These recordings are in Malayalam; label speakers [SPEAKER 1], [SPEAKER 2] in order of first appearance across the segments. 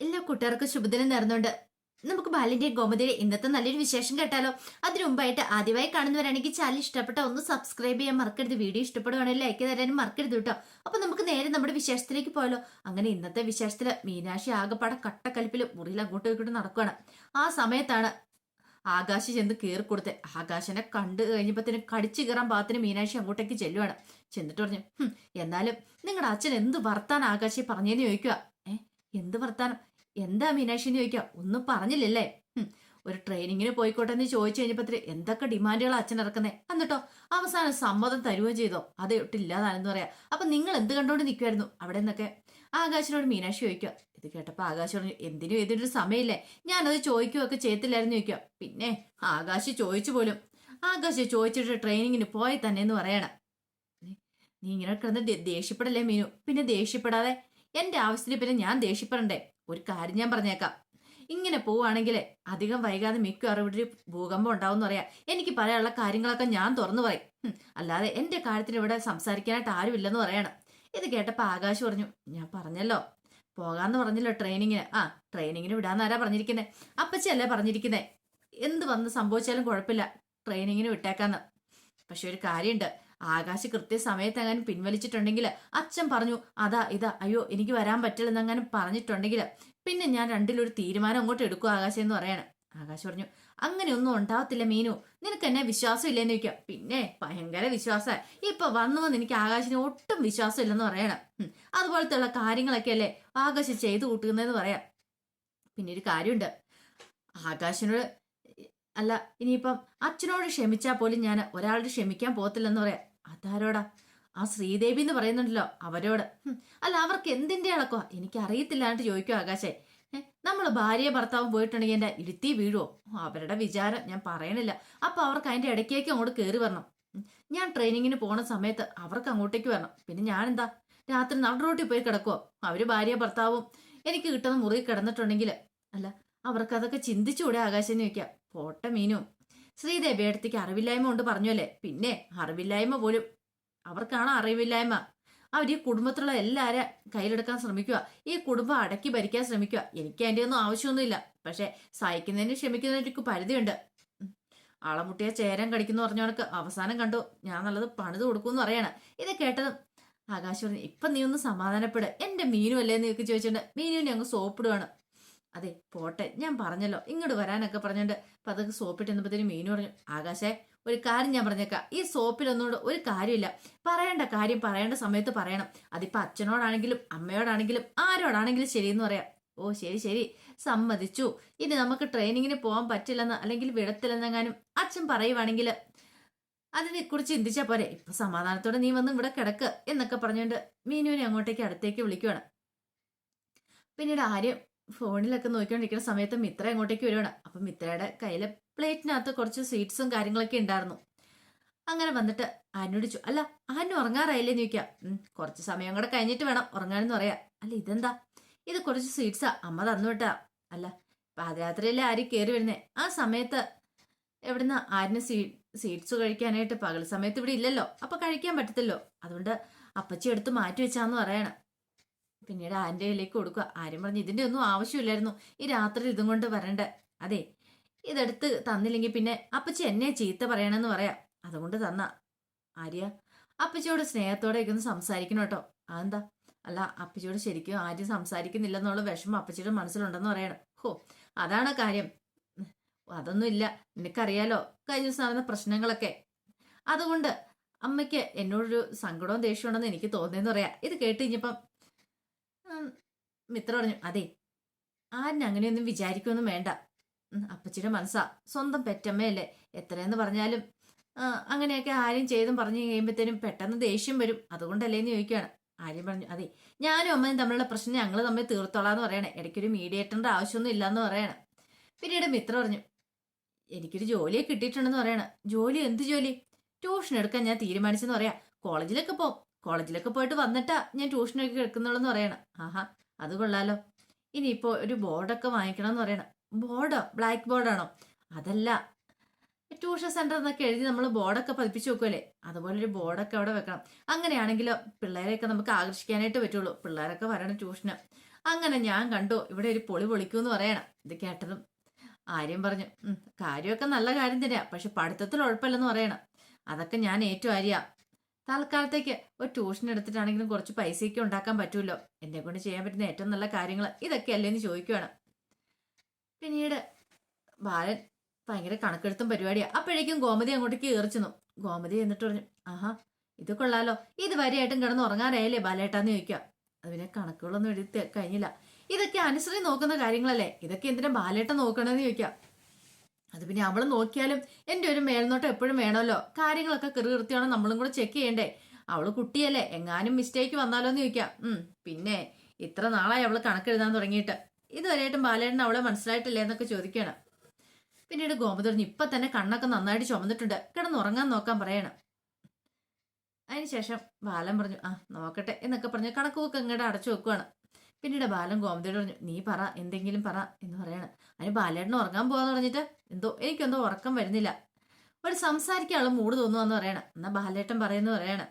[SPEAKER 1] എല്ലാ കൂട്ടുകാർക്കും ശുഭദിനം നേർന്നുണ്ട് നമുക്ക് ബാലിന്റെ ഗോമതിയുടെ ഇന്നത്തെ നല്ലൊരു വിശേഷം കേട്ടാലോ? അതിനു മുമ്പായിട്ട് ആദ്യമായി കാണുന്നവരാണെങ്കിൽ ചാനൽ ഇഷ്ടപ്പെട്ട ഒന്ന് സബ്സ്ക്രൈബ് ചെയ്യാൻ മറക്കരുത്. വീഡിയോ ഇഷ്ടപ്പെടുവാണെങ്കിൽ ലൈക്ക് തരാനും മറക്കരുത് കേട്ടോ. അപ്പൊ നമുക്ക് നേരെ നമ്മുടെ വിശേഷത്തിലേക്ക് പോയാലോ? അങ്ങനെ ഇന്നത്തെ വിശേഷത്തിൽ മീനാക്ഷി ആകപ്പാടെ കട്ടക്കലിപ്പിൽ മുറിയിൽ അങ്ങോട്ടും ഇങ്ങോട്ടും നടക്കുകയാണ് ആ സമയത്താണ് ആകാശി ചെന്ന് കയറി കൊടുത്ത്. ആകാശനെ കണ്ടു കഴിഞ്ഞപ്പത്തിന് കടിച്ചു കയറാൻ പാകത്തിന് മീനാക്ഷി അങ്ങോട്ടേക്ക് ചെല്ലുവാണ്. ചെന്നിട്ട് പറഞ്ഞു "ഹും, എന്നാലും നിങ്ങളുടെ അച്ഛൻ എന്ത് വർത്താൻ ആകാശി പറഞ്ഞേന്ന് ചോദിക്കുക എന്ത് വർത്താനം? എന്താ മീനാക്ഷി എന്ന് ചോദിക്കുക ഒന്നും പറഞ്ഞില്ലല്ലേ? ഒരു ട്രെയിനിങ്ങിന് പോയിക്കോട്ടെ എന്ന് ചോദിച്ചു കഴിഞ്ഞപ്പത്തിന് എന്തൊക്കെ ഡിമാൻഡുകൾ അച്ഛൻ ഇറക്കുന്നേ? എന്നിട്ടോ അവസാനം സമ്മതം തരുകയും ചെയ്തോ? അത് ഒട്ടില്ലാതാണെന്ന് പറയാം. അപ്പൊ നിങ്ങൾ എന്ത് കണ്ടുകൊണ്ട് നിൽക്കുമായിരുന്നു അവിടെ നിന്നൊക്കെ? ആകാശിനോട് മീനാക്ഷി ചോദിക്കുക ഇത് കേട്ടപ്പോൾ ആകാശ് പറഞ്ഞു എന്തിനും ഏതിനൊരു സമയമില്ലേ? ഞാനത് ചോദിക്കുകയൊക്കെ ചെയ്യത്തില്ലായിരുന്നു ചോദിക്കുക പിന്നെ ആകാശ് ചോദിച്ചു പോലും ആകാശ് ചോദിച്ചിട്ട് ട്രെയിനിങ്ങിന് പോയി തന്നെ എന്ന് പറയണം. നീ ഇങ്ങനെ കിടന്ന് ദേഷ്യപ്പെടല്ലേ മീനു? പിന്നെ ദേഷ്യപ്പെടാതെ എന്റെ ആവശ്യത്തിന് പിന്നെ ഞാൻ ദേഷ്യപ്പെടണ്ടേ? ഒരു കാര്യം ഞാൻ പറഞ്ഞേക്കാം. ഇങ്ങനെ പോവുകയാണെങ്കിൽ അധികം വൈകാതെ മിക്കവാറും ഇവിടെ ഒരു ഭൂകമ്പം ഉണ്ടാവും എന്ന് പറയാം. എനിക്ക് പറയാനുള്ള കാര്യങ്ങളൊക്കെ ഞാൻ തുറന്നു പറയും. അല്ലാതെ എന്റെ കാര്യത്തിന് ഇവിടെ സംസാരിക്കാനായിട്ട് ആരുമില്ലെന്ന് പറയണം. ഇത് കേട്ടപ്പോൾ ആകാശ് പറഞ്ഞു ഞാൻ പറഞ്ഞല്ലോ. പോകാന്ന് പറഞ്ഞല്ലോ ട്രെയിനിങ്ങിന്. ആ ട്രെയിനിങ്ങിന് വിടാന്നാരാ പറഞ്ഞിരിക്കുന്നത് അപ്പച്ചല്ലേ പറഞ്ഞിരിക്കുന്നേ? എന്ത് വന്ന് സംഭവിച്ചാലും കുഴപ്പമില്ല. ട്രെയിനിങ്ങിന് വിട്ടേക്കാന്ന്. പക്ഷെ ഒരു കാര്യമുണ്ട്. ആകാശ് കൃത്യസമയത്ത് അങ്ങനെ പിൻവലിച്ചിട്ടുണ്ടെങ്കിൽ അച്ഛൻ പറഞ്ഞു അതാ ഇതാ അയ്യോ എനിക്ക് വരാൻ പറ്റില്ലെന്ന് അങ്ങനെ പറഞ്ഞിട്ടുണ്ടെങ്കിൽ പിന്നെ ഞാൻ രണ്ടിലൊരു തീരുമാനം അങ്ങോട്ട് എടുക്കും ആകാശം എന്ന് പറയാണ്. ആകാശ് പറഞ്ഞു അങ്ങനെയൊന്നും ഉണ്ടാവത്തില്ല മീനു. നിനക്ക് എന്നെ വിശ്വാസം ഇല്ലെന്ന് ചോദിക്കാം. പിന്നെ ഭയങ്കര വിശ്വാസ. ഇപ്പൊ വന്നു വന്ന് എനിക്ക് ആകാശിന് ഒട്ടും വിശ്വാസം ഇല്ലെന്ന് പറയണം. അതുപോലത്തെ ഉള്ള കാര്യങ്ങളൊക്കെ അല്ലേ ആകാശം ചെയ്തു കൂട്ടുന്നതെന്ന് പറയാം. പിന്നെ ഒരു കാര്യമുണ്ട്. ആകാശിനോട് അല്ല ഇനിയിപ്പം അച്ഛനോട് ക്ഷമിച്ചാൽ പോലും ഞാൻ ഒരാളോട് ക്ഷമിക്കാൻ പോകത്തില്ലെന്ന് പറയാം. അതാരോടാ? ആ ശ്രീദേവി എന്ന് പറയുന്നുണ്ടല്ലോ അവരോട്. അല്ല അവർക്ക് എന്തിന്റെ അളക്കോ എനിക്ക് അറിയത്തില്ലാണ്ട് ചോദിക്കും ആകാശേ നമ്മൾ ഭാര്യ ഭർത്താവും പോയിട്ടുണ്ടെങ്കിൽ എന്റെ ഇരുത്തി വീഴുവോ? അവരുടെ വിചാരം ഞാൻ പറയണില്ല. അപ്പൊ അവർക്ക് അതിന്റെ ഇടയ്ക്കേക്ക് അങ്ങോട്ട് കയറി വരണം. ഞാൻ ട്രെയിനിങ്ങിന് പോണ സമയത്ത് അവർക്ക് അങ്ങോട്ടേക്ക് വരണം. പിന്നെ ഞാൻ എന്താ രാത്രി നടുറോട്ടിൽ പോയി കിടക്കുവോ. അവർ ഭാര്യ ഭർത്താവും എനിക്ക് കിട്ടുന്ന മുറി കിടന്നിട്ടുണ്ടെങ്കിൽ അല്ല അവർക്കതൊക്കെ ചിന്തിച്ചുകൂടെ ആകാശം ചോദിക്കാം. പോട്ട മീനു. ശ്രീദേവി അടുത്തേക്ക് അറിവില്ലായ്മ കൊണ്ട് പറഞ്ഞല്ലേ? പിന്നെ അറിവില്ലായ്മ പോലും. അവർക്കാണ് അറിവില്ലായ്മ. അവർ ഈ കുടുംബത്തിലുള്ള എല്ലാവരും കയ്യിലെടുക്കാൻ ശ്രമിക്കുക. ഈ കുടുംബം അടക്കി ഭരിക്കാൻ ശ്രമിക്കുക. എനിക്ക് അതിന്റെ ഒന്നും ആവശ്യമൊന്നുമില്ല. പക്ഷെ സഹിക്കുന്നതിന് ക്ഷമിക്കുന്നതിനൊരു പരിധിയുണ്ട്. ആളമുട്ടിയ ചേരാൻ കടിക്കുന്നു പറഞ്ഞ കണക്ക് അവസാനം കണ്ടു. ഞാൻ നല്ലത് പണിത് കൊടുക്കുമെന്ന് പറയാണ്. ഇത് കേട്ടത് ആകാശ് പറഞ്ഞു ഇപ്പം നീ ഒന്ന് സമാധാനപ്പെട്. എന്റെ മീനു അല്ലേ? എന്ന് ചോദിച്ചിട്ടുണ്ട്. മീനുവിനെ അങ്ങ് സോപ്പിടുവാണ്. അതെ പോട്ടെ. ഞാൻ പറഞ്ഞല്ലോ. ഇങ്ങോട്ട് വരാനൊക്കെ പറഞ്ഞോണ്ട് അപ്പൊ അതൊക്കെ സോപ്പിട്ട് എന്നപ്പോഴത്തേനും മീനു പറഞ്ഞു ആകാശേ ഒരു കാര്യം ഞാൻ പറഞ്ഞേക്കാം. ഈ സോപ്പിലൊന്നുകൊണ്ട് ഒരു കാര്യമില്ല. പറയേണ്ട കാര്യം പറയേണ്ട സമയത്ത് പറയണം. അതിപ്പോ അച്ഛനോടാണെങ്കിലും അമ്മയോടാണെങ്കിലും ആരോടാണെങ്കിലും ശരിയെന്ന് പറയാം. ഓ ശരി ശരി. സമ്മതിച്ചു. ഇനി നമുക്ക് ട്രെയിനിങ്ങിന് പോകാൻ പറ്റില്ലെന്ന് അല്ലെങ്കിൽ വിടത്തില്ലെന്നെങ്ങാനും അച്ഛൻ പറയുവാണെങ്കിൽ അതിനെ കുറിച്ച് ചിന്തിച്ചാ പോരെ. ഇപ്പൊ സമാധാനത്തോടെ നീ വന്ന് ഇവിടെ കിടക്ക് എന്നൊക്കെ പറഞ്ഞുകൊണ്ട് മീനുവിനെ അങ്ങോട്ടേക്ക് അടുത്തേക്ക് വിളിക്കുവാണ്. പിന്നീട് ആര്യം ഫോണിലൊക്കെ നോക്കിക്കൊണ്ടിരിക്കുന്ന സമയത്ത് മിത്ര അങ്ങോട്ടേക്ക് വരുവാണ്. അപ്പൊ മിത്രയുടെ കയ്യിലെ പ്ലേറ്റിനകത്ത് കുറച്ച് സ്വീറ്റ്സും കാര്യങ്ങളൊക്കെ ഉണ്ടായിരുന്നു. അങ്ങനെ വന്നിട്ട് ആനോടിച്ചു അല്ല ആനു ഉറങ്ങാറായില്ലേ? ഉം, കുറച്ച് സമയം കൂടെ കഴിഞ്ഞിട്ട് വേണം ഉറങ്ങാനെന്ന് പറയാ. അല്ല ഇതെന്താ? ഇത് കുറച്ച് സ്വീറ്റ്സാ അമ്മ തന്നു വിട്ടാ. അല്ല പാതിരാത്രിയിലെ ആര് കയറി വരുന്നേ? ആ സമയത്ത് എവിടുന്ന ആരിന് സ്വീ സ്വീറ്റ്സ് കഴിക്കാനായിട്ട്? പകൽ സമയത്ത് ഇവിടെ ഇല്ലല്ലോ അപ്പൊ കഴിക്കാൻ പറ്റത്തില്ലോ. അതുകൊണ്ട് അപ്പച്ചി എടുത്ത് മാറ്റി വെച്ചാന്ന് പറയണം. പിന്നീട് ആന്റെ കയ്യിലേക്ക് കൊടുക്കുക. ആരും പറഞ്ഞു ഇതിന്റെ ഒന്നും ആവശ്യമില്ലായിരുന്നു. ഈ രാത്രി ഇതും കൊണ്ട് വരണ്ട? അതെ ഇതെടുത്ത് തന്നില്ലെങ്കിൽ പിന്നെ അപ്പച്ചി എന്നെ ചീത്ത പറയണമെന്ന് പറയാം. അതുകൊണ്ട് തന്ന. ആര്യ അപ്പച്ചിയോട് സ്നേഹത്തോടെ ഒക്കെ ഒന്ന് സംസാരിക്കണം കേട്ടോ. അതെന്താ? അല്ല അപ്പച്ചിയോട് ശരിക്കും ആരും സംസാരിക്കുന്നില്ലെന്നുള്ള വിഷമം അപ്പച്ചിയുടെ മനസ്സിലുണ്ടെന്ന് പറയണം. ഹോ അതാണ് കാര്യം. അതൊന്നുമില്ല നിനക്കറിയാലോ കഴിഞ്ഞ ദിവസം നടന്ന പ്രശ്നങ്ങളൊക്കെ. അതുകൊണ്ട് അമ്മയ്ക്ക് എന്നോടൊരു സങ്കടവും ദേഷ്യമുണ്ടെന്ന് എനിക്ക് തോന്നിയെന്ന് പറയാം. ഇത് കേട്ട് കഴിഞ്ഞപ്പം മിത്ര പറഞ്ഞു അതെ ആരും അങ്ങനെയൊന്നും വിചാരിക്കുമൊന്നും വേണ്ട. അപ്പച്ചിയുടെ മനസ്സാ. സ്വന്തം പെറ്റമ്മയല്ലേ. എത്രയെന്ന് പറഞ്ഞാലും അങ്ങനെയൊക്കെ ആരും ചെയ്തും പറഞ്ഞു കഴിയുമ്പോഴത്തേനും പെട്ടെന്ന് ദേഷ്യം വരും. അതുകൊണ്ടല്ലേ എന്ന് ചോദിക്കുകയാണ് ആര്യം പറഞ്ഞു അതെ ഞാനും അമ്മയും തമ്മിലുള്ള പ്രശ്നം ഞങ്ങൾ തമ്മിൽ തീർത്തോളാന്ന് പറയണേ. ഇടയ്ക്കൊരു മീഡിയേറ്ററിന്റെ ആവശ്യമൊന്നും ഇല്ലാന്ന് പറയണം. പിന്നീട് മിത്ര പറഞ്ഞു എനിക്കൊരു ജോലിയെ കിട്ടിയിട്ടുണ്ടെന്ന് പറയണം. ജോലി എന്ത് ജോലി? ട്യൂഷൻ എടുക്കാൻ ഞാൻ തീരുമാനിച്ചെന്ന് പറയാം. കോളേജിലൊക്കെ പോകും കോളേജിലൊക്കെ പോയിട്ട് വന്നിട്ടാ ഞാൻ ട്യൂഷനൊക്കെ എടുക്കുന്നുള്ളെന്ന് പറയണം. ആഹാ അത് കൊള്ളാലോ. ഇനിയിപ്പോ ഒരു ബോർഡൊക്കെ വാങ്ങിക്കണം എന്ന് പറയണം. ബോർഡോ? ബ്ലാക്ക് ബോർഡാണോ? അതല്ല. ട്യൂഷൻ സെന്റർ എന്നൊക്കെ എഴുതി നമ്മൾ ബോർഡൊക്കെ പതിപ്പിച്ച് വെക്കുമല്ലേ അതുപോലെ ഒരു ബോർഡൊക്കെ അവിടെ വെക്കണം. അങ്ങനെയാണെങ്കിലോ പിള്ളേരെയൊക്കെ നമുക്ക് ആകർഷിക്കാനായിട്ട് പറ്റുള്ളൂ. പിള്ളേരൊക്കെ വരണം ട്യൂഷന്. അങ്ങനെ ഞാൻ കണ്ടു ഇവിടെ ഒരു പൊളി പൊളിക്കൂന്ന് പറയണം. ഇത് കേട്ടതും ആര്യം പറഞ്ഞു "ഉം, കാര്യമൊക്കെ നല്ല കാര്യം തന്നെയാ. പക്ഷെ പഠിത്തത്തിൽ ഉഴപ്പല്ലെന്ന് പറയണം. അതൊക്കെ ഞാൻ ഏറ്റവും ആര്യ. തൽക്കാലത്തേക്ക് ഒരു ട്യൂഷൻ എടുത്തിട്ടാണെങ്കിലും കുറച്ച് പൈസയൊക്കെ ഉണ്ടാക്കാൻ പറ്റുമല്ലോ എന്നെ കൊണ്ട് ചെയ്യാൻ പറ്റുന്ന ഏറ്റവും നല്ല കാര്യങ്ങൾ ഇതൊക്കെ അല്ലേന്ന് ചോദിക്കുകയാണ് പിന്നീട് ബാലൻ ഭയങ്കര കണക്കെടുത്തും പരിപാടിയാ. അപ്പോഴേക്കും ഗോമതി അങ്ങോട്ടേക്ക് ഏറിച്ചെന്നു ഗോമതി എന്നിട്ട് പറഞ്ഞു ആഹാ ഇത് കൊള്ളാലോ. ഇത് വരെയായിട്ടും കിടന്ന് ഉറങ്ങാനായല്ലേ ബാലേട്ടാന്ന് ചോദിക്കുക അതിനെ കണക്കുകളൊന്നും എഴുതി കഴിഞ്ഞില്ല. ഇതൊക്കെ അനുസരിച്ച് നോക്കുന്ന കാര്യങ്ങളല്ലേ? ഇതൊക്കെ എന്തിനാ ബാലേട്ടൻ നോക്കണമെന്ന് ചോദിക്കാം അത് പിന്നെ അവൾ നോക്കിയാലും എന്റെ ഒരു മേൽനോട്ടം എപ്പോഴും വേണമല്ലോ. കാര്യങ്ങളൊക്കെ കൃത്യമാണ് നമ്മളും കൂടെ ചെക്ക് ചെയ്യണ്ടേ. അവൾ കുട്ടിയല്ലേ എങ്ങാനും മിസ്റ്റേക്ക് വന്നാലോ എന്ന് ചോദിക്കാം. ഉം പിന്നെ ഇത്ര നാളായി അവൾ കണക്കെഴുതാൻ തുടങ്ങിയിട്ട്. ഇതുവരെയായിട്ടും ബാലേട്ടൻ അവളെ മനസ്സിലായിട്ടില്ലേ എന്നൊക്കെ ചോദിക്കണം. പിന്നീട് ഗോമതുറിഞ്ഞ് ഇപ്പൊ തന്നെ കണ്ണൊക്കെ നന്നായിട്ട് ചുമന്നിട്ടുണ്ട്. കിടന്ന് ഉറങ്ങാൻ നോക്കാൻ പറയണം. അതിനുശേഷം ബാലൻ പറഞ്ഞു ആ നോക്കട്ടെ എന്നൊക്കെ പറഞ്ഞു കണക്കുമൊക്കെ ഇങ്ങോട്ട് അടച്ചു വെക്കുവാണ്. പിന്നീട് ബാലൻ ഗോമതിയോട് പറഞ്ഞു നീ പറ എന്തെങ്കിലും പറ എന്ന് പറയാണ്. അതിന് ബാലേട്ടന് ഉറങ്ങാൻ പോകാന്ന് പറഞ്ഞിട്ട് എന്തോ എനിക്കെന്തോ ഉറക്കം വരുന്നില്ല. ഒരു സംസാരിക്കാനുള്ള മൂട് തോന്നുവാന്ന് പറയണം. എന്നാ ബാലേട്ടൻ പറയുന്നു പറയണം.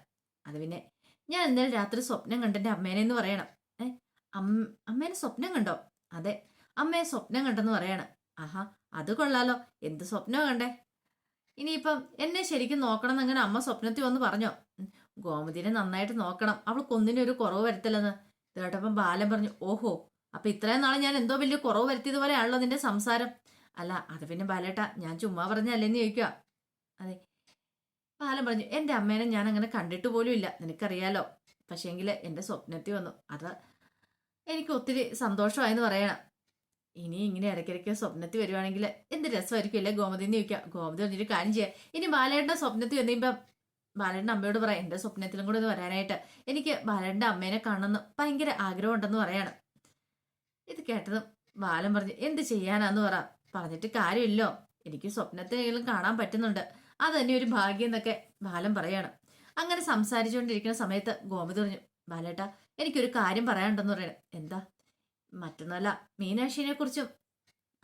[SPEAKER 1] അത് പിന്നെ ഞാൻ ഇന്നലെ രാത്രി സ്വപ്നം കണ്ടെന്റെ അമ്മേനെ എന്ന് പറയണം. ഏ അമ്മ അമ്മേനെ സ്വപ്നം കണ്ടോ? അതെ അമ്മയെ സ്വപ്നം കണ്ടെന്ന് പറയണം. ആഹാ അത് കൊള്ളാലോ. എന്ത് സ്വപ്നം കണ്ടേ? ഇനിയിപ്പം എന്നെ ശരിക്കും നോക്കണം എന്നങ്ങനെ അമ്മ സ്വപ്നത്തിൽ വന്ന് പറഞ്ഞോ. ഗോമതിനെ നന്നായിട്ട് നോക്കണം. അവൾക്കൊന്നിനും ഒരു കുറവ് വരുത്തില്ലെന്ന്. ഇത് കേട്ടപ്പം ബാലൻ പറഞ്ഞു ഓഹോ അപ്പൊ ഇത്രയും നാളെ ഞാൻ എന്തോ വലിയ കുറവ് വരുത്തിയതുപോലെയാണല്ലോ നിന്റെ സംസാരം. അല്ല അത് പിന്നെ ബാലേട്ട ഞാൻ ചുമ്മാ പറഞ്ഞല്ലേന്ന് ചോദിക്കുക അതെ. ബാലൻ പറഞ്ഞു എന്റെ അമ്മേനെ ഞാൻ അങ്ങനെ കണ്ടിട്ട് പോലും ഇല്ല നിനക്കറിയാലോ. പക്ഷേങ്കിൽ എന്റെ സ്വപ്നത്തിൽ വന്നു. അത് എനിക്ക് ഒത്തിരി സന്തോഷമായെന്ന് പറയണം. ഇനി ഇങ്ങനെ ഇടയ്ക്കിടയ്ക്ക് സ്വപ്നത്തിൽ വരുവാണെങ്കിൽ എന്ത് രസമായിരിക്കും അല്ലേ ഗോമതി എന്ന് ചോദിക്കുക ഗോമതി പറഞ്ഞിട്ട് കാര്യം ചെയ്യാം. ഇനി ബാലേട്ടന്റെ സ്വപ്നത്തിൽ വന്നിപ്പം ബാലേട്ടന്റെ അമ്മയോട് പറയാം എന്റെ സ്വപ്നത്തിലും കൂടെ ഒന്ന് വരാനായിട്ട്. എനിക്ക് ബാലേട്ടന്റെ അമ്മേനെ കാണണമെന്ന് ഭയങ്കര ആഗ്രഹമുണ്ടെന്ന് പറയാണ്. ഇത് കേട്ടതും ബാലൻ പറഞ്ഞു എന്ത് ചെയ്യാനാന്ന് പറ. പറഞ്ഞിട്ട് കാര്യമില്ലോ. എനിക്ക് സ്വപ്നത്തിനെങ്കിലും കാണാൻ പറ്റുന്നുണ്ട്. അത് തന്നെ ഒരു ഭാഗ്യം എന്നൊക്കെ ബാലൻ പറയാണ്. അങ്ങനെ സംസാരിച്ചുകൊണ്ടിരിക്കുന്ന സമയത്ത് ഗോമതി പറഞ്ഞു ബാലേട്ട എനിക്കൊരു കാര്യം പറയാനുണ്ടെന്ന് പറയണം. എന്താ? മറ്റൊന്നല്ല മീനാക്ഷിനെ കുറിച്ചും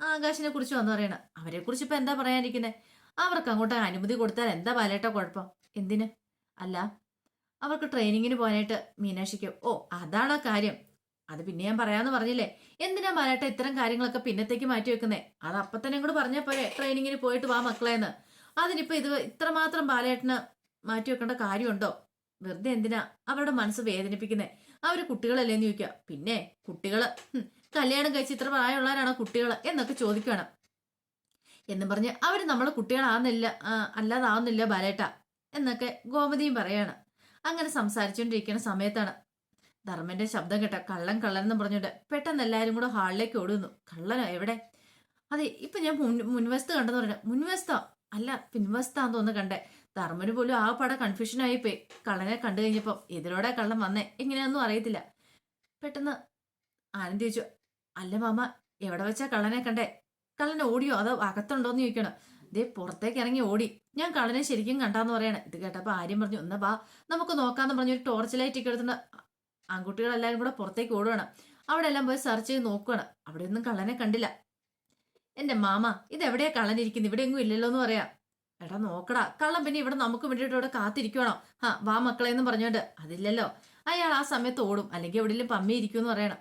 [SPEAKER 1] ആകാശിനെ കുറിച്ചും എന്ന് പറയണം. അവരെ കുറിച്ച് ഇപ്പൊ എന്താ പറയാനിരിക്കുന്നത് അവർക്ക് അങ്ങോട്ട് അനുമതി കൊടുത്താൽ എന്താ ബാലേട്ട കുഴപ്പം? എന്തിന്? അല്ല അവർക്ക് ട്രെയിനിങ്ങിന് പോകാനായിട്ട് മീനാക്ഷിക്ക് ഓ അതാണ് കാര്യം. അത് പിന്നെ ഞാൻ പറയാന്ന് പറഞ്ഞില്ലേ? എന്തിനാ ബാലേട്ട ഇത്തരം കാര്യങ്ങളൊക്കെ പിന്നത്തേക്ക് മാറ്റി വെക്കുന്നേ? അത് അപ്പൊ തന്നെ കൂടെ പറഞ്ഞ പോരെ ട്രെയിനിങ്ങിന് പോയിട്ട് വാ മക്കളേന്ന്. അതിനിപ്പോ ഇത് ഇത്രമാത്രം ബാലേട്ടന് മാറ്റി വെക്കേണ്ട കാര്യമുണ്ടോ? വെറുതെ എന്തിനാ അവരുടെ മനസ്സ് വേദനിപ്പിക്കുന്നേ? അവർ കുട്ടികളല്ലേന്ന് ചോദിക്കുക പിന്നെ കുട്ടികൾ കല്യാണം കഴിച്ച് ഇത്ര പ്രായമുള്ളവരാണോ കുട്ടികൾ എന്നൊക്കെ ചോദിക്കണം. എന്നും പറഞ്ഞ് അവർ നമ്മളെ കുട്ടികളാവുന്നില്ല ആ, അല്ലാതാവുന്നില്ല ബാലേട്ട. എന്നൊക്കെ ഗോമതിയും പറയാണ്. അങ്ങനെ സംസാരിച്ചുകൊണ്ടിരിക്കുന്ന സമയത്താണ്. ധർമ്മന്റെ ശബ്ദം കേട്ട കള്ളൻ കള്ളൻ എന്ന് പറഞ്ഞിട്ട് പെട്ടെന്ന് എല്ലാവരും കൂടെ ഹാളിലേക്ക് ഓടുന്നു. കള്ളനോ എവിടെ? അതെ ഇപ്പൊ ഞാൻ മുൻ മുൻവശത്ത് കണ്ടെന്ന് പറഞ്ഞു. മുൻവശത്തോ അല്ല പിൻവശത്താന്ന് തോന്നുന്നു കണ്ടേ. ധർമ്മന് പോലും ആ പട കൺഫ്യൂഷൻ ആയി പോയി. കള്ളനെ കണ്ടു കഴിഞ്ഞപ്പോ എതിരോടെ കള്ളൻ വന്നേ. എങ്ങനെയാണെന്നും അറിയത്തില്ല. പെട്ടെന്ന് ആനന്ദ് ചോദിച്ചു അല്ല മാമ എവിടെ വെച്ചാ കള്ളനെ കണ്ടേ? കള്ളനെ ഓടിയോ? അതോ അകത്തുണ്ടോന്ന് ചോദിക്കണം? ദേ പുറത്തേക്ക് ഇറങ്ങി ഓടി ഞാൻ കള്ളനെ ശരിക്കും കണ്ടാന്ന് പറയണേ ഇത് കേട്ടപ്പോൾ ആര്യം പറഞ്ഞു ഒന്ന് വാ നമുക്ക് നോക്കാന്ന് പറഞ്ഞു ഒരു ടോർച്ച് ലൈറ്റ് ഒക്കെ എടുത്തിട്ടുണ്ട് ആൺകുട്ടികളെല്ലാരും കൂടെ പുറത്തേക്ക് ഓടുകയാണ് അവിടെ എല്ലാം പോയി സെർച്ച് ചെയ്ത് നോക്കുകയാണ് അവിടെ ഒന്നും കള്ളനെ കണ്ടില്ല എന്റെ മാമ ഇത് എവിടെയാ കള്ളൻ ഇവിടെ എങ്ങും ഇല്ലല്ലോ എന്ന് പറയാം എടാ നോക്കടാ കള്ളൻ പിന്നെ ഇവിടെ നമുക്ക് വേണ്ടിയിട്ട് ഇവിടെ കാത്തിരിക്കണോ ആ വാ മക്കളെ എന്ന് പറഞ്ഞോണ്ട് അതില്ലല്ലോ അയാൾ ആ സമയത്ത് ഓടും അല്ലെങ്കിൽ എവിടെയെങ്കിലും പമ്മി ഇരിക്കും എന്ന് പറയണം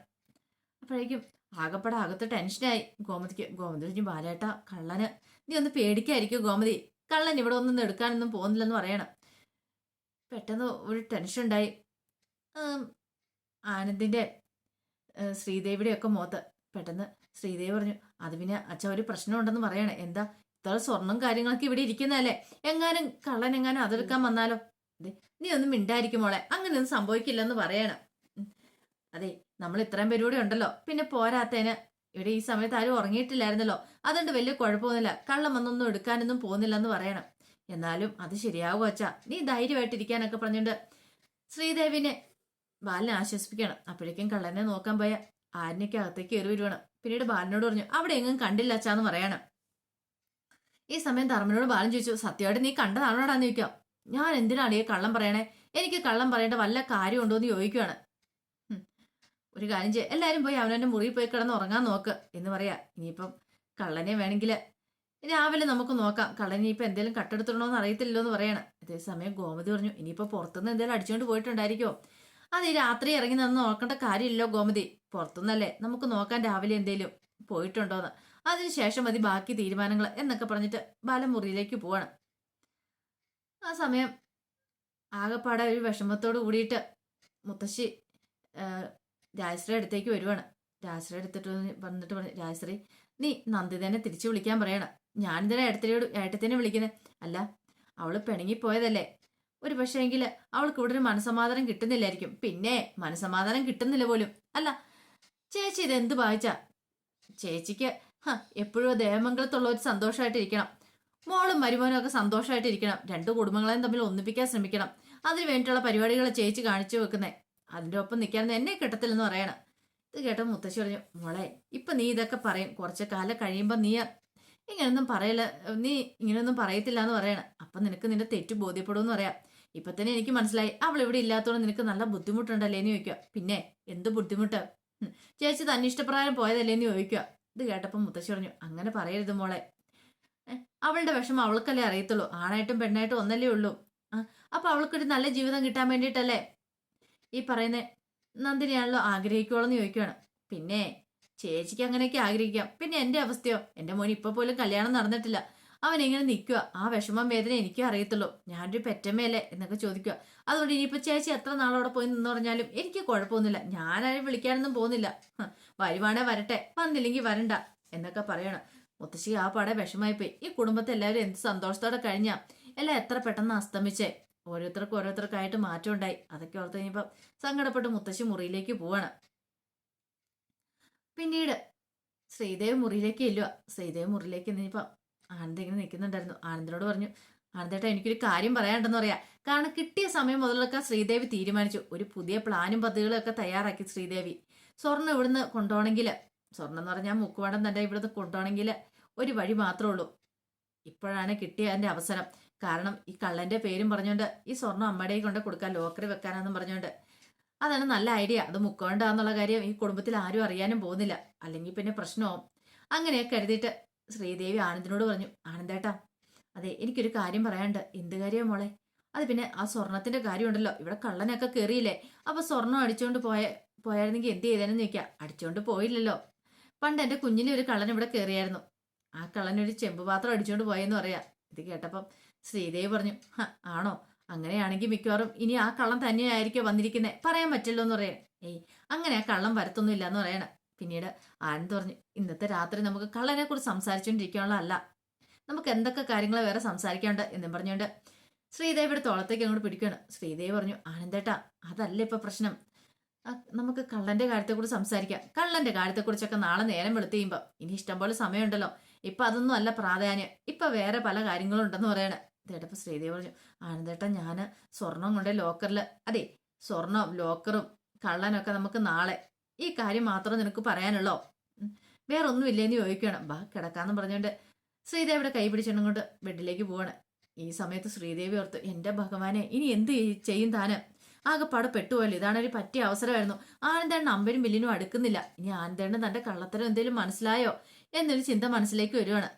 [SPEAKER 1] അപ്പോഴേക്കും ആകപ്പെടെ അകത്ത് ടെൻഷനായി ഗോമതിക്ക് ഗോമതി പറഞ്ഞു ബാലേട്ട കള്ളന് നീ ഒന്ന് പേടിക്കായിരിക്കും ഗോമതി? കള്ളൻ ഇവിടെ ഒന്നും എടുക്കാനൊന്നും പോകുന്നില്ലെന്ന് പറയണം. പെട്ടെന്ന് ഒരു ടെൻഷൻ ഉണ്ടായി. ആനന്ദിന്റെ ശ്രീദേവിയുടെ ഒക്കെ മുഖത്ത് പെട്ടെന്ന് ശ്രീദേവി പറഞ്ഞു അത് പിന്നെ അച്ഛ ഒരു പ്രശ്നമുണ്ടെന്ന് പറയണേ. എന്താ? ഇത്ര സ്വർണം കാര്യങ്ങളൊക്കെ ഇവിടെ ഇരിക്കുന്നതല്ലേ? എങ്ങാനും കള്ളൻ എങ്ങാനും അതെടുക്കാൻ വന്നാലോ? നീ ഒന്നും മിണ്ടായിരിക്കും മോളെ. അങ്ങനെയൊന്നും സംഭവിക്കില്ലെന്ന് പറയണം. അതെ നമ്മൾ ഇത്രയും പേരൂടെ ഉണ്ടല്ലോ. പിന്നെ പോരാത്തതിന് ഇവിടെ ഈ സമയത്ത് ആരും ഉറങ്ങിയിട്ടില്ലായിരുന്നല്ലോ. അതുകൊണ്ട് വലിയ കുഴപ്പമൊന്നുമില്ല. കള്ളം വന്നൊന്നും എടുക്കാനൊന്നും പോകുന്നില്ലെന്ന് പറയണം. എന്നാലും അത് ശരിയാവും അച്ഛാ. നീ ധൈര്യമായിട്ടിരിക്കാനൊക്കെ പറഞ്ഞുകൊണ്ട് ശ്രീദേവിനെ ബാലിനെ ആശ്വസിപ്പിക്കണം. അപ്പോഴേക്കും കള്ളനെ നോക്കാൻ പോയ ആരിനൊക്കെ അകത്തേക്ക് കയറി വരുവാണ് പിന്നീട് ബാലിനോട് പറഞ്ഞു അവിടെ എങ്ങും കണ്ടില്ല അച്ഛാന്ന് പറയണം. ഈ സമയം ധർമ്മനോട് ബാലൻ ചോദിച്ചു സത്യമായിട്ട് നീ കണ്ടതാണോടാന്ന് ചോദിക്കാം. ഞാൻ എന്തിനാണ് ഈ കള്ളം പറയണേ? എനിക്ക് കള്ളം പറയേണ്ട വല്ല കാര്യമുണ്ടോ? എന്ന് ചോദിക്കുവാണ്. ഒരു കാര്യം ചെയ്യാം. എല്ലാവരും പോയി അവനവന്റെ മുറിയിൽ പോയി കിടന്ന് ഉറങ്ങാൻ നോക്ക് എന്ന് പറയാ. ഇനിയിപ്പം കള്ളനെ വേണമെങ്കിൽ രാവിലെ നമുക്ക് നോക്കാം. കള്ളൻ ഇപ്പം എന്തെങ്കിലും കട്ടെടുത്തിടണോന്ന് അറിയത്തില്ലോ എന്ന് പറയണം അതേസമയം ഗോമതി പറഞ്ഞു ഇനിയിപ്പോൾ പുറത്തുനിന്ന് എന്തെങ്കിലും അടിച്ചുകൊണ്ട് പോയിട്ടുണ്ടായിരിക്കോ അത് ഈ രാത്രി ഇറങ്ങി നിന്ന് നോക്കേണ്ട കാര്യമില്ലല്ലോ ഗോമതി. പുറത്തുനിന്നല്ലേ? നമുക്ക് നോക്കാൻ രാവിലെ എന്തെങ്കിലും പോയിട്ടുണ്ടോന്ന്. അതിനുശേഷം മതി ബാക്കി തീരുമാനങ്ങൾ എന്നൊക്കെ പറഞ്ഞിട്ട് ബാലമുറിയിലേക്ക് പോവാണ്. ആ സമയം ആകെപ്പാടെ ഒരു വിഷമത്തോട് കൂടിയിട്ട് മുത്തശ്ശി രാജശ്രീ അടുത്തേക്ക് വരുവാണ്. രാജശ്രീ എടുത്തിട്ട് വന്നിട്ട് പറഞ്ഞു രാജശ്രീ നീ നന്ദിതനെ തിരിച്ചു വിളിക്കാൻ പറയണം. ഞാനിതിനെ ഏട്ടത്തിനോട് ഏട്ടത്തിനെ വിളിക്കുന്നത് അല്ല അവൾ പിണങ്ങിപ്പോയതല്ലേ ഒരു പക്ഷേ എങ്കിൽ അവൾക്ക് ഇവിടെ ഒരു മനസമാധാനം കിട്ടുന്നില്ലായിരിക്കും. പിന്നെ മനസമാധാനം കിട്ടുന്നില്ല പോലും. അല്ല ചേച്ചി ഇത് എന്ത് വായിച്ച? ചേച്ചിക്ക് എപ്പോഴും ദേവമംഗലത്തുള്ള ഒരു സന്തോഷമായിട്ടിരിക്കണം മോളും മരുമോനും ഒക്കെ സന്തോഷമായിട്ടിരിക്കണം രണ്ട് കുടുംബങ്ങളെയും തമ്മിൽ ഒന്നിപ്പിക്കാൻ ശ്രമിക്കണം. അതിനു വേണ്ടിയിട്ടുള്ള പരിപാടികൾ ചേച്ചി കാണിച്ചു വെക്കുന്നേ. അതിന്റെ ഒപ്പം നിൽക്കാമെന്ന് എന്നെ കിട്ടത്തില്ലെന്ന് പറയണം. ഇത് കേട്ട മുത്തശ്ശി പറഞ്ഞു മോളെ ഇപ്പം നീ ഇതൊക്കെ പറയും. കുറച്ച് കാലം കഴിയുമ്പോൾ നീ ഇങ്ങനൊന്നും പറയില്ല നീ ഇങ്ങനെയൊന്നും പറയത്തില്ല എന്ന് പറയണം. അപ്പം നിനക്ക് നിന്റെ തെറ്റ് ബോധ്യപ്പെടുമെന്ന് പറയാം. ഇപ്പം തന്നെ എനിക്ക് മനസ്സിലായി അവൾ ഇവിടെ ഇല്ലാത്തതുകൊണ്ട് നിനക്ക് നല്ല ബുദ്ധിമുട്ടുണ്ടല്ലേ എന്ന് ചോദിക്കുക. പിന്നെ എന്ത് ബുദ്ധിമുട്ട്? ചേച്ചി തന്നെ ഇഷ്ടപ്രകാരം പോയതല്ലേ എന്ന് ചോദിക്കുക. ഇത് കേട്ടപ്പോൾ മുത്തശ്ശി പറഞ്ഞു അങ്ങനെ പറയരുത് മോളെ. അവളുടെ വിഷമം അവൾക്കല്ലേ അറിയത്തുള്ളൂ. ആണായിട്ടും പെണ്ണായിട്ടും ഒന്നല്ലേ ഉള്ളൂ. അപ്പം അവൾക്കൊരു നല്ല ജീവിതം കിട്ടാൻ വേണ്ടിയിട്ടല്ലേ? ഈ പറയുന്ന നന്ദിനിയാണല്ലോ ആഗ്രഹിക്കുവോളെന്ന് ചോദിക്കുവാണ്. പിന്നെ ചേച്ചിക്ക് അങ്ങനെയൊക്കെ ആഗ്രഹിക്കാം. പിന്നെ എന്റെ അവസ്ഥയോ? എന്റെ മോൻ ഇപ്പൊ പോലും കല്യാണം നടന്നിട്ടില്ല. അവൻ എങ്ങനെ നിൽക്കുക ആ വിഷമം വേദന എനിക്കും അറിയത്തുള്ളൂ. ഞാനൊരു പെറ്റമ്മയല്ലേ എന്നൊക്കെ ചോദിക്കുക അതുകൊണ്ട് ഇനിയിപ്പോൾ ചേച്ചി എത്ര നാളവിടെ പോയി നിന്ന് പറഞ്ഞാലും എനിക്ക് കുഴപ്പമൊന്നുമില്ല. ഞാനാരും വിളിക്കാനൊന്നും പോകുന്നില്ല. വരുവാണേ വരട്ടെ. വന്നില്ലെങ്കിൽ വരണ്ട എന്നൊക്കെ പറയണം. മുത്തശ്ശി ആ പാടെ വിഷമായി പോയി ഈ കുടുംബത്തെ എല്ലാവരും എന്ത് സന്തോഷത്തോടെ കഴിഞ്ഞാ? എല്ലാം എത്ര പെട്ടെന്ന് അസ്തമിച്ചേ? ഓരോരുത്തർക്കും ഓരോരുത്തർക്കായിട്ട് മാറ്റം ഉണ്ടായി അതൊക്കെ ഓർത്ത് കഴിഞ്ഞപ്പോൾ സങ്കടപ്പെട്ട് മുത്തശ്ശി മുറിയിലേക്ക് പോവാണ്. പിന്നീട് ശ്രീദേവ് മുറിയിലേക്ക് ഇല്ല ശ്രീദേവ് മുറിയിലേക്ക് എന്നിപ്പോൾ ആനന്ദ് ഇങ്ങനെ നിൽക്കുന്നുണ്ടായിരുന്നു. ആനന്ദിനോട് പറഞ്ഞു ആനന്ദേട്ടാ എനിക്കൊരു കാര്യം പറയാനുണ്ടെന്ന് പറയാം. കാരണം കിട്ടിയ സമയം മുതലൊക്കെ ശ്രീദേവി തീരുമാനിച്ചു. ഒരു പുതിയ പ്ലാനും പദ്ധതികളൊക്കെ തയ്യാറാക്കി ശ്രീദേവി. സ്വർണം ഇവിടുന്ന് കൊണ്ടുപോകണമെങ്കിൽ സ്വർണം എന്ന് പറഞ്ഞാൽ മുക്കുവാടം തന്നെ ഇവിടുന്ന് കൊണ്ടുപോകണമെങ്കിൽ ഒരു വഴി മാത്രമേ ഉള്ളൂ. ഇപ്പോഴാണ് കിട്ടിയ അതിന്റെ അവസരം. കാരണം ഈ കള്ളന്റെ പേരും പറഞ്ഞുകൊണ്ട് ഈ സ്വർണം അമ്മയുടെ കൊണ്ട് കൊടുക്കാൻ ലോക്കറി വെക്കാനാന്നും പറഞ്ഞുകൊണ്ട് അതാണ് നല്ല ഐഡിയ. അത് മുക്കോണ്ടാന്നുള്ള കാര്യം ഈ കുടുംബത്തിൽ ആരും അറിയാനും പോകുന്നില്ല. അല്ലെങ്കിൽ പിന്നെ പ്രശ്നവും. അങ്ങനെ കരുതിയിട്ട് ശ്രീദേവി ആനന്ദിനോട് പറഞ്ഞു ആനന്ദേട്ടാ അതെ എനിക്കൊരു കാര്യം പറയാനുണ്ട്. എന്ത് കാര്യം മോളെ? അത് പിന്നെ ആ സ്വർണത്തിന്റെ കാര്യമുണ്ടല്ലോ. ഇവിടെ കള്ളനൊക്കെ കയറിയില്ലേ അപ്പൊ സ്വർണം അടിച്ചോണ്ട് പോയ പോയായിരുന്നെങ്കിൽ എന്ത് ചെയ്തേനെന്ന് ചോദിക്കാം. അടിച്ചോണ്ട് പോയില്ലല്ലോ. പണ്ട് എന്റെ കുഞ്ഞിനെ ഒരു കള്ളൻ ഇവിടെ കയറിയായിരുന്നു ആ കള്ളനൊരു ചെമ്പ് പാത്രം അടിച്ചോണ്ട് പോയെന്ന് പറയാ. ഇത് കേട്ടപ്പം ശ്രീദേവി പറഞ്ഞു ആണോ? അങ്ങനെയാണെങ്കിൽ മിക്കവാറും ഇനി ആ കള്ളം തന്നെയായിരിക്കും വന്നിരിക്കുന്നത് പറയാൻ പറ്റില്ലോ എന്ന് പറയാം ഏയ് അങ്ങനെ ആ കള്ളം വരത്തൊന്നും എന്ന് പറയണം. പിന്നീട് ആനന്ദ് പറഞ്ഞു ഇന്നത്തെ രാത്രി നമുക്ക് കള്ളനെ കുറിച്ച് സംസാരിച്ചുകൊണ്ടിരിക്കാനുള്ള നമുക്ക് എന്തൊക്കെ കാര്യങ്ങൾ വേറെ സംസാരിക്കാണ്ട് എന്നും പറഞ്ഞുകൊണ്ട് ശ്രീദേവിയുടെ തോളത്തേക്ക് അങ്ങോട്ട് പിടിക്കുകയാണ്. ശ്രീദേവി പറഞ്ഞു ആനന്ദേട്ടാ അതല്ല ഇപ്പൊ പ്രശ്നം? നമുക്ക് കള്ളന്റെ കാര്യത്തെക്കുറിച്ച് സംസാരിക്കാം. കള്ളന്റെ കാര്യത്തെക്കുറിച്ചൊക്കെ നാളെ നേരം വെളുത്ത് കഴിയുമ്പോൾ ഇനി ഇഷ്ടംപോലെ സമയമുണ്ടല്ലോ. ഇപ്പൊ അതൊന്നും അല്ല പ്രാധാന്യം. ഇപ്പൊ വേറെ പല കാര്യങ്ങളും ഉണ്ടെന്ന് പറയണേ. ഇതേട്ടപ്പോ ശ്രീദേവി പറഞ്ഞു ആനന്ദേട്ടാ ഞാൻ സ്വർണം കൊണ്ട് ലോക്കറിൽ അതെ സ്വർണം ലോക്കറും കള്ളനൊക്കെ നമുക്ക് നാളെ. ഈ കാര്യം മാത്രം നിനക്ക് പറയാനുള്ളോ? വേറെ ഒന്നുമില്ലേന്ന് ചോദിക്കണം ബാ കിടക്കാന്ന് പറഞ്ഞുകൊണ്ട് ശ്രീദേവിയുടെ കൈ പിടിച്ചുകൊണ്ട് ബെഡിലേക്ക് പോവാണ്. ഈ സമയത്ത് ശ്രീദേവി ഓർത്തു എന്റെ ഭഗവാനെ ഇനി എന്ത് ചെയ്- ചെയ്യും താന്? ആകെപ്പാടെ പെട്ടുപോയല്ലോ. ഇതാണ് ഒരു പറ്റിയ അവസരമായിരുന്നു. ആനന്ദേണ്ണ അമ്പനും ബില്ലിനും അടുക്കുന്നില്ല. ഇനി ആനന്ദേണ്ണ തന്റെ കള്ളത്തരം എന്തെങ്കിലും മനസ്സിലായോ? എന്നൊരു ചിന്ത മനസ്സിലേക്ക് വരുവാണ്.